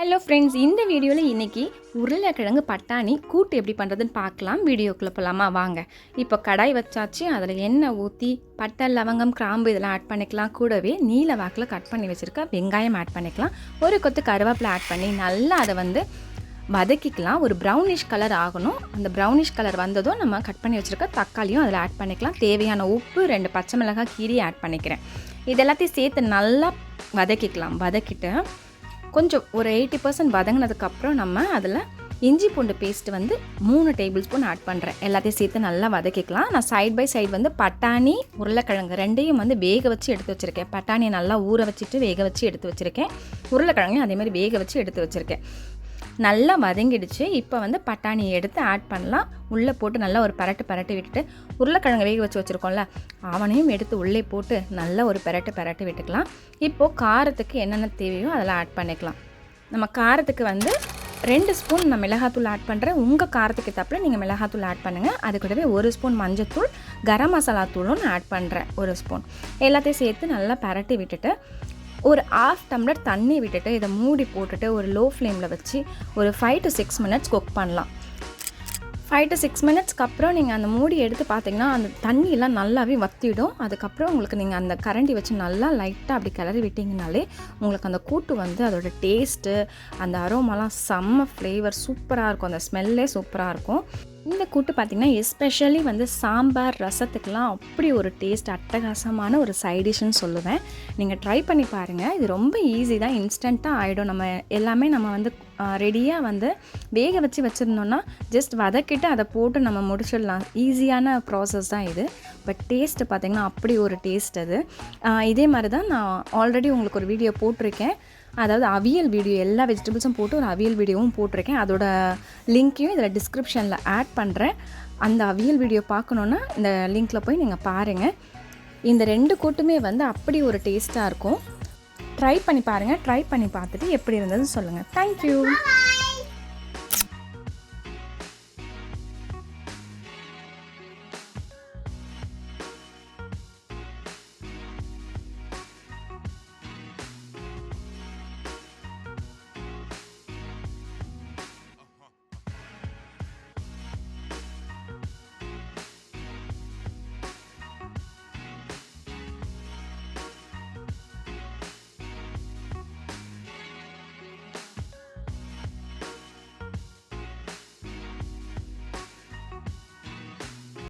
Hello friends இந்த வீடியோவில் இன்றைக்கி உருளைக்கிழங்கு பட்டாணி கூட்டு எப்படி பண்ணுறதுன்னு பார்க்கலாம். வீடியோக்குள்ளே போகலாமா வாங்க. இப்போ கடாய் வச்சாச்சு. அதில் எண்ணெய் ஊற்றி பட்டை லவங்கம் கிராம்பு இதெல்லாம் ஆட் பண்ணிக்கலாம். கூடவே நீல வாக்கில் கட் பண்ணி வச்சுருக்க வெங்காயம் ஆட் பண்ணிக்கலாம். ஒரு கொத்து கருவேப்பிலை ஆட் பண்ணி நல்லா அதை வந்து வதக்கிக்கலாம். ஒரு ப்ரௌனிஷ் கலர் ஆகணும். அந்த ப்ரௌனிஷ் கலர் வந்ததும் நம்ம கட் பண்ணி வச்சுருக்க தக்காளியும் அதில் ஆட் பண்ணிக்கலாம். தேவையான உப்பு ரெண்டு பச்சை மிளகாய் கீரி ஆட் பண்ணிக்கிறேன். இது எல்லாத்தையும் சேர்த்து நல்லா வதக்கிக்கலாம். வதக்கிட்டு கொஞ்சம் ஒரு எயிட்டி பர்சன்ட் வதங்கினதுக்கப்புறம் நம்ம அதில் இஞ்சி பூண்டு பேஸ்ட் வந்து மூணு டேபிள் ஸ்பூன் ஆட் பண்ணுறேன் எல்லாத்தையும் சேர்த்து நல்லா வதக்கிக்கலாம். நான் சைட் பை சைடு வந்து பட்டாணி உருளைக்கிழங்கு ரெண்டையும் வந்து வேக வச்சு எடுத்து வச்சுருக்கேன். பட்டாணியை நல்லா ஊற வச்சுட்டு வேக வச்சு எடுத்து வச்சுருக்கேன். உருளைக்கிழங்கையும் அதே மாதிரி வேக வச்சு எடுத்து வச்சுருக்கேன். நல்லா வதங்கிடுச்சு. இப்போ வந்து பட்டாணியை எடுத்து ஆட் பண்ணலாம். உள்ளே போட்டு நல்லா ஒரு பரட்டு பரட்டி விட்டுட்டு உருளைக்கிழங்கு வேக வச்சு வச்சுருக்கோம்ல அவனையும் எடுத்து உள்ளே போட்டு நல்லா ஒரு பரட்டு பரட்டி விட்டுக்கலாம். இப்போது காரத்துக்கு என்னென்ன தேவையோ அதெல்லாம் ஆட் பண்ணிக்கலாம். நம்ம காரத்துக்கு வந்து ரெண்டு ஸ்பூன் நான் மிளகாத்தூள் ஆட் பண்ணுறேன் உங்கள் காரத்துக்கு தப்பில் நீங்கள் மிளகாத்தூள் ஆட் பண்ணுங்கள் அது கூடவே ஒரு ஸ்பூன் மஞ்சத்தூள் கரம் மசாலா தூளும் நான் ஆட் பண்ணுறேன் ஒரு ஸ்பூன். எல்லாத்தையும் சேர்த்து நல்லா பரட்டி விட்டுட்டு ஒரு ஆஃப் டம்ளர் தண்ணி விட்டுட்டு இதை மூடி போட்டுட்டு ஒரு லோ ஃப்ளேமில் வச்சு ஒரு five to six minutes cook பண்ணலாம். ஃபைவ் டு சிக்ஸ் மினிட்ஸ்க்கு அப்புறம் நீங்கள் அந்த மூடி எடுத்து பார்த்தீங்கன்னா அந்த தண்ணியெல்லாம் நல்லாவே வத்திடும். அதுக்கப்புறம் உங்களுக்கு நீங்கள் அந்த கரண்டி வச்சு நல்லா லைட்டாக அப்படி கிளறி விட்டிங்கனாலே உங்களுக்கு அந்த கூட்டு வந்து அதோட டேஸ்ட்டு அந்த அரோமாலாம் செம்ம ஃப்ளேவர் சூப்பராக இருக்கும். அந்த ஸ்மெல்லே சூப்பராக இருக்கும். இந்த கூட்டு பார்த்திங்கன்னா எஸ்பெஷலி வந்து சாம்பார் ரசத்துக்கெலாம் அப்படி ஒரு டேஸ்ட் அட்டகாசமான ஒரு சைடிஷ்னு சொல்லுவேன். நீங்கள் ட்ரை பண்ணி பாருங்கள் இது ரொம்ப ஈஸி தான். இன்ஸ்டண்ட்டாக ஆகிடும் நம்ம எல்லாமே நம்ம வந்து ரெடியாக வந்து வேக வச்சு வச்சுருந்தோன்னா ஜஸ்ட் வதக்கிட்டு அதை போட்டு நம்ம முடிச்சிடலாம். ஈஸியான ப்ராசஸ் தான் இது. பட் டேஸ்ட்டு பார்த்திங்கன்னா அப்படி ஒரு டேஸ்ட் அது. இதே மாதிரி தான் நான் ஆல்ரெடி உங்களுக்கு ஒரு வீடியோ போட்டிருக்கேன். அதாவது அவியல் வீடியோ எல்லா வெஜிடபிள்ஸும் போட்டு ஒரு அவியல் வீடியோவும் போட்டிருக்கேன். அதோட லிங்க்கையும் இதில் டிஸ்கிரிப்ஷனில் ஆட் பண்ணுறேன் அந்த அவியல் வீடியோ பார்க்கணுன்னா இந்த லிங்க்கில் போய் நீங்கள் பாருங்கள் இந்த ரெண்டு கூட்டுமே வந்து அப்படி ஒரு டேஸ்ட்டாக இருக்கும். ட்ரை பண்ணி பாருங்கள் ட்ரை பண்ணி பார்த்துட்டு எப்படி இருந்ததுன்னு சொல்லுங்கள் தேங்க்யூ